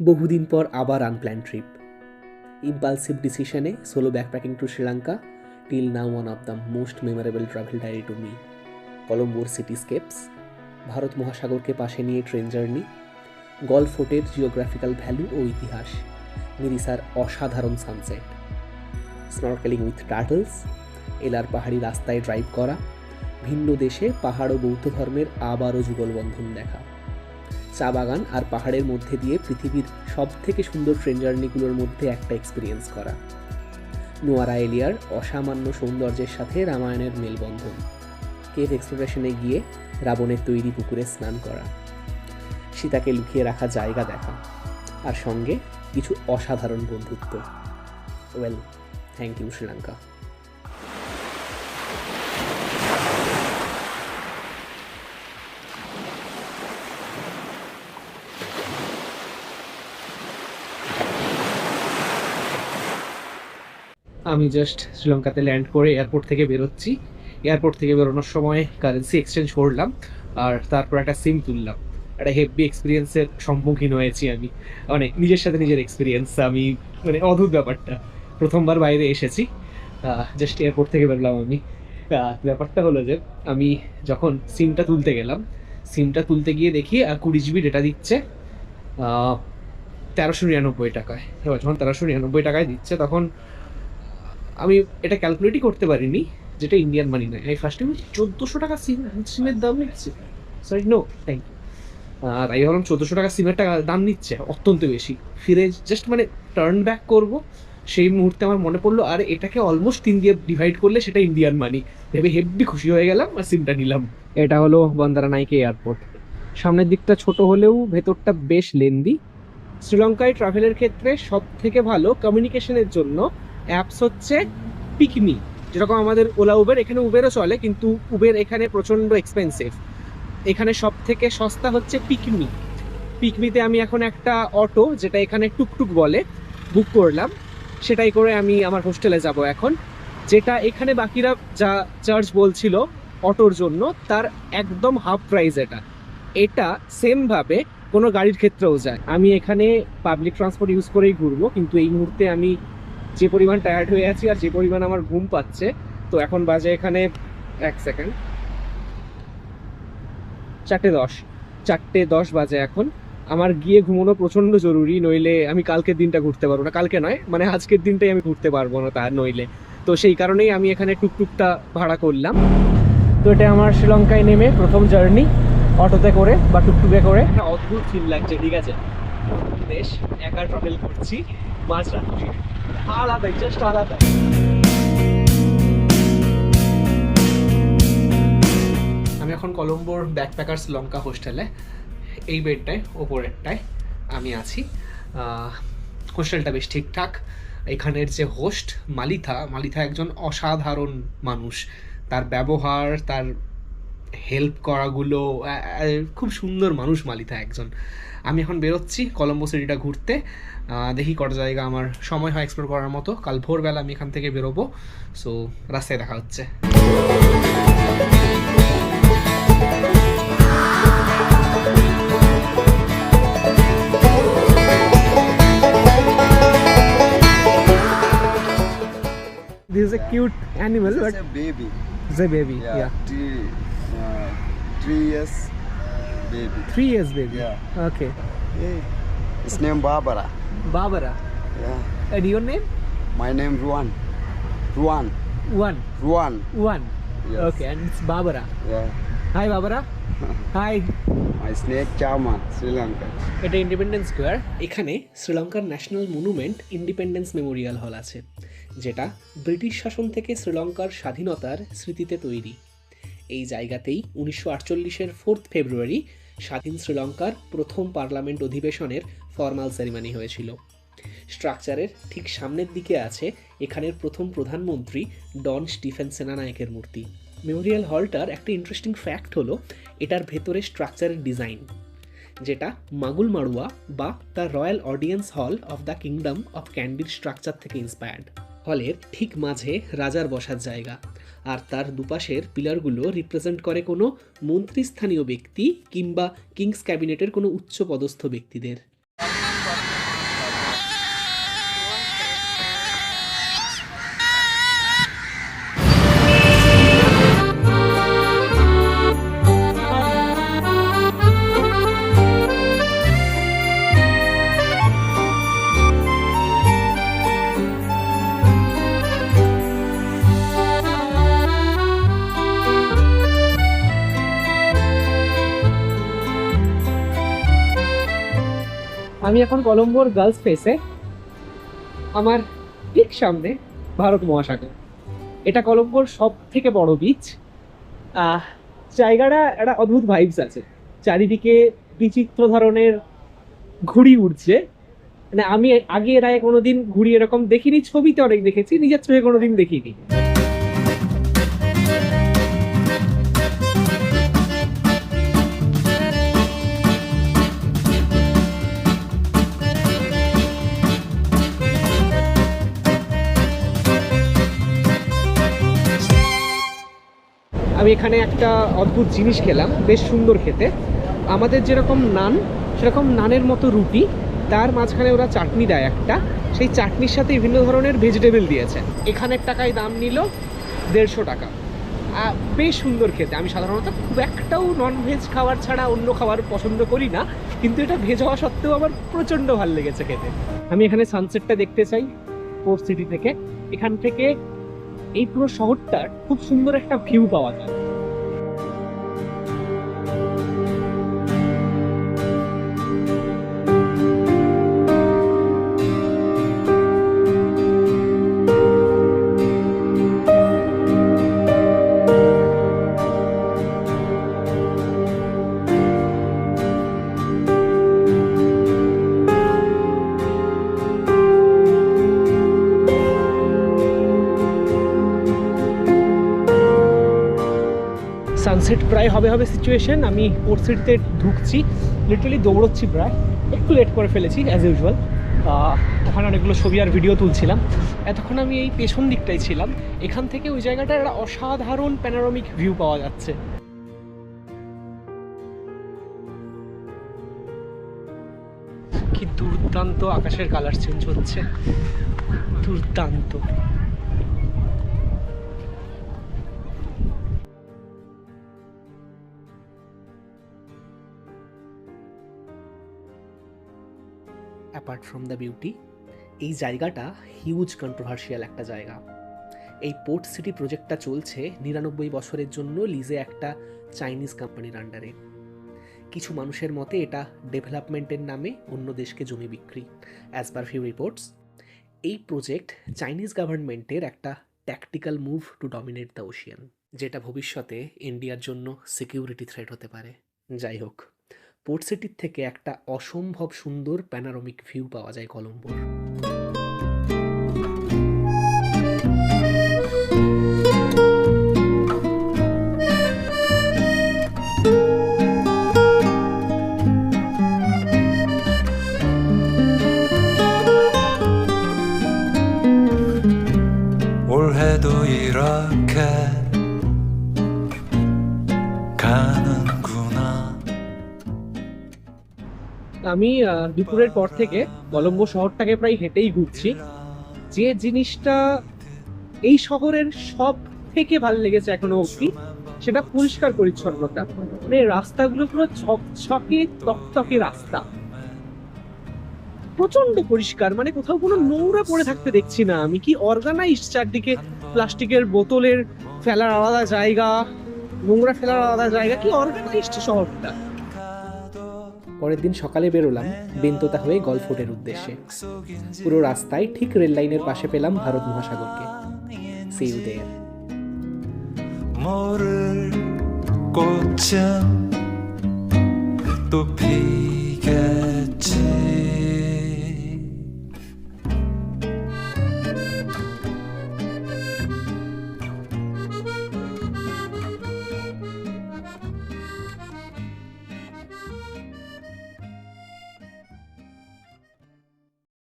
বহুদিন পর আবার unplanned trip impulsive ডিসিশনে solo backpacking to Sri Lanka till now one of the most memorable travel diary to me কলম্বোর cityscapes Bharat মহাসাগরকে পাশে নিয়ে train journey Galle ফোর্টের geographical value ও ইতিহাস। মিরিসার অসাধারণ সানসেট স্নরকেলিং উইথ টার্টলস এলার পাহাড়ি রাস্তায় ড্রাইভ করা। ভিন্ন দেশে পাহাড় ও বৌদ্ধ ধর্মের আবারও যুগলবন্ধন দেখা। চা বাগান আর পাহাড়ের মধ্যে দিয়ে পৃথিবীর সব থেকে সুন্দর ট্রেন জার্নিগুলোর মধ্যে একটা এক্সপিরিয়েন্স করা। নোয়ারা এলিয়ার অসামান্য সৌন্দর্যের সাথে রামায়ণের মেলবন্ধন। কেভ এক্সপ্লোরেশনে গিয়ে রাবণের তৈরি পুকুরে স্নান করা। সীতাকে লুকিয়ে রাখা জায়গা দেখা। আর সঙ্গে কিছু অসাধারণ বন্ধুত্ব। ওয়েল থ্যাংক ইউ শ্রীলঙ্কা আমি জাস্ট শ্রীলঙ্কাতে ল্যান্ড করে এয়ারপোর্ট থেকে বেরোচ্ছি। এয়ারপোর্ট থেকে বেরোনোর সময় কারেন্সি এক্সচেঞ্জ করলাম আর তারপর একটা সিম তুললাম। একটা হেভি এক্সপিরিয়েন্সের সম্মুখীন হয়েছি আমি। মানে নিজের সাথে নিজের এক্সপিরিয়েন্স আমি মানে অদ্ভুত ব্যাপারটা। প্রথমবার বাইরে এসেছি। জাস্ট এয়ারপোর্ট থেকে বেরোলাম আমি। ব্যাপারটা হলো যে আমি যখন সিমটা তুলতে গেলাম সিমটা তুলতে গিয়ে দেখি কুড়ি জিবি ডেটা দিচ্ছে। তেরোশো নিরানব্বই টাকায়। এবার যখন তেরোশো নিরানব্বই টাকায় দিচ্ছে, তখন আমি এটা ক্যালকুলেটই করতে পারিনি যেটা ইন্ডিয়ান মানি নয় আমি ফার্স্ট টাইম চোদ্দোশো টাকা সিম সিমের দাম নিচ্ছে। সরি নো থ্যাংক ইউ আর তাই ভাবলাম চোদ্দোশো টাকা সিমের টাকা দাম নিচ্ছে অত্যন্ত বেশি। ফিরে জাস্ট মানে টার্ন ব্যাক করব সেই মুহূর্তে আমার মনে পড়ল আর এটাকে অলমোস্ট তিন দিয়ে ডিভাইড করলে সেটা ইন্ডিয়ান মানি ভেবে হেভি খুশি হয়ে গেলাম আর সিমটা নিলাম। এটা হলো বন্দারা নাইকে এয়ারপোর্ট সামনের দিকটা ছোট হলেও ভেতরটা বেশ লেন্দি শ্রীলঙ্কায় ট্রাভেলের ক্ষেত্রে সব থেকে ভালো কমিউনিকেশনের জন্য অ্যাপস হচ্ছে পিকমি যেরকম আমাদের ওলা উবের এখানে উবেরও চলে, কিন্তু উবের এখানে প্রচণ্ড এক্সপেন্সিভ এখানে সব থেকে সস্তা হচ্ছে পিকমি পিকমিতে আমি এখন একটা অটো, যেটা এখানে টুকটুক বলে বুক করলাম। সেটাই করে আমি আমার হোস্টেলে যাব এখন। যেটা এখানে বাকিরা যা চার্জ বলছিল অটোর জন্য, তার একদম হাফ প্রাইস এটা। এটা সেমভাবে কোনো গাড়ির ক্ষেত্রেও যায়। আমি এখানে পাবলিক ট্রান্সপোর্ট ইউজ করেই ঘুরবো, কিন্তু এই মুহূর্তে আমি যে পরিমাণ টায়ার্ড হয়ে আছি আর যে পরিমাণ আমার ঘুম পাচ্ছে, তো এখন বাজে এখানে এক সেকেন্ড চারটে দশ। চারটে দশ বাজে এখন। আমার গিয়ে ঘুমানো প্রচণ্ড জরুরি, নইলে আমি কালকের দিনটা ঘুরতে পারব না। কালকে নয় মানে আজকের দিনটাই আমি ঘুরতে পারব না তার নইলে। তো সেই কারণেই আমি এখানে টুকটুকটা ভাড়া করলাম। তো এটা আমার শ্রীলঙ্কায় নেমে প্রথম জার্নি অটোতে করে বা টুকটুকে করে। অদ্ভুত ফিল লাগছে, ঠিক আছে? দেশ একা ট্রাভেল করছি মাঝরাত্রি আলাদাই জাস্ট আলাদাই। আমি এখন কলম্বোর ব্যাকপ্যাকার্স লঙ্কা হোস্টেলে এই বেডটায় ওপরেরটায় আমি আছি। হোস্টেলটা বেশ ঠিকঠাক। এখানের যে হোস্ট মালিথা মালিথা একজন অসাধারণ মানুষ। তার ব্যবহার, তার হেল্প করাগুলো খুব সুন্দর মানুষ মালিথা একজন আমি এখন বেরোচ্ছি কলম্বো সিটিটা ঘুরতে দেখি কটা জায়গা আমার সময় হয় এক্সপ্লোর করার মতো কাল ভোরবেলা আমি এখান থেকে বেরোবো সো রাস্তায় দেখা হচ্ছে This is a cute animal, but is a baby. it's a baby. Yeah. Yeah. Three, uh, years baby. Three years baby. Yeah. Okay. Yeah. His name Barbara. Barbara. Yeah. And your name? My name Ruan. Ruan. One. Ruan. One. Yes. Okay, and it's Barbara. Yeah. Hi Barbara. Hi. My snake Chama, Sri Lanka. এটা independence square এখানে শ্রীলঙ্কার national monument independence Memorial হল আছে যেটা British শাসন থেকে শ্রীলঙ্কার স্বাধীনতার স্মৃতিতে তৈরি এই জায়গাতেই উনিশশো আটচল্লিশের ফোর্থ ফেব্রুয়ারি স্বাধীন শ্রীলঙ্কার প্রথম পার্লামেন্ট অধিবেশনের ফর্মাল সেরিমানি হয়েছিল। স্ট্রাকচারের ঠিক সামনের দিকে আছে এখানের প্রথম প্রধানমন্ত্রী ডন স্টিফেন সেনানায়কের মূর্তি। মেমোরিয়াল হলটার একটা ইন্টারেস্টিং ফ্যাক্ট হলো, এটার ভেতরে স্ট্রাকচারের ডিজাইন যেটা মাগুল মাড়ুয়া বা the royal audience hall of the kingdom of ক্যান্ডির structure থেকে ইন্সপায়ার্ড হলের ঠিক মাঝে রাজার বসার জায়গা। আর তার দুপাশের পিলারগুলো রিপ্রেজেন্ট করে কোনো মন্ত্রীস্থানীয় ব্যক্তি কিংবা কিংস ক্যাবিনেটের কোনো উচ্চপদস্থ ব্যক্তিদের। আমি এখন কলম্বোর গার্লস ফেসে আমার ঠিক সামনে ভারত মহাসাগর। এটা কলম্বোর সব থেকে বড় বিচ জায়গাটা একটা অদ্ভুত ভাইবস আছে। চারিদিকে বিচিত্র ধরনের ঘুড়ি উঠছে মানে আমি আগে এর কোনোদিন ঘুড়ি এরকম দেখিনি, ছবিতে অনেক দেখেছি, নিজের চোখে কোনোদিন দেখিনি। আমি এখানে একটা অদ্ভুত জিনিস খেলাম, বেশ সুন্দর খেতে। আমাদের যেরকম নান, সেরকম নানের মতো রুটি, তার মাঝখানে ওরা চাটনি দেয় একটা। সেই চাটনির সাথে বিভিন্ন ধরনের ভেজিটেবল দিয়েছে। এখানের টাকায় দাম নিল দেড়শো টাকা। বেশ সুন্দর খেতে। আমি সাধারণত খুব একটাও নন ভেজ খাবার ছাড়া অন্য খাবার পছন্দ করি না, কিন্তু এটা ভেজ হওয়া সত্ত্বেও আমার প্রচণ্ড ভালো লেগেছে খেতে। আমি এখানে সানসেটটা দেখতে চাই পোর্ট সিটি থেকে। এখান থেকে এই পুরো শহরটার খুব সুন্দর একটা ভিউ পাওয়া যায়। সানসেট প্রায় হবে হবে সিচুয়েশন আমি পোর্ট সিটিতে ঢুকছি লিটারালি দৌড়চ্ছি প্রায়। একটু লেট করে ফেলেছি অ্যাজ ইউজুয়াল ওখানে অনেকগুলো ছবি আর ভিডিও তুলছিলাম। এতক্ষণ আমি এই পেছন দিকটাই ছিলাম। এখান থেকে ওই জায়গাটার একটা অসাধারণ প্যানারমিক ভিউ পাওয়া যাচ্ছে। কি দুর্দান্ত আকাশের কালার চেঞ্জ হচ্ছে। দুর্দান্ত। অ্যাপার্ট ফ্রম দ্য বিউটি এই জায়গাটা হিউজ কন্ট্রোভার্সিয়াল একটা জায়গা। এই পোর্ট সিটি প্রজেক্টটা চলছে নিরানব্বই বছরের জন্য লিজে একটা চাইনিজ কোম্পানির আন্ডারে কিছু মানুষের মতে এটা ডেভেলপমেন্টের নামে অন্য দেশকে জমি বিক্রি অ্যাজ পার ফিউ রিপোর্টস এই প্রজেক্ট চাইনিজ গভর্নমেন্টের একটা tactical move to dominate the ocean যেটা ভবিষ্যতে ইন্ডিয়ার জন্য সিকিউরিটি থ্রেট হতে পারে। যাই হোক। পোর্ট সিটির থেকে একটা অসম্ভব সুন্দর প্যানারমিক ভিউ পাওয়া যায় কলম্বোর 올해도 이렇게 আমি দুপুরের পর থেকে কলম্বো শহরটাকে প্রায় হেঁটেই ঘুরছি। যে জিনিসটা এই শহরের সব থেকে ভালো লেগেছে এখনও অবধি, সেটা পরিষ্কার পরিচ্ছন্নতা। মানে রাস্তাগুলো পুরো ছকছকে তকতকে রাস্তা। প্রচণ্ড পরিষ্কার মানে কোথাও কোনো নোংরা পড়ে থাকতে দেখছি না আমি। কি অর্গানাইজ চারদিকে প্লাস্টিকের বোতলের ফেলার আলাদা জায়গা, নোংরা ফেলার আলাদা জায়গা, কি অর্গানাইজড শহরটা? পরের দিন সকালে বেরোলাম বেন্ততা হয়ে গল্ফ রোডের উদ্দেশ্যে পুরো রাস্তায় ঠিক রেল লাইনের পাশে পেলাম ভারত মহাসাগরকে সি ইউ দেয়ার 모를 꽃은 또 피겠지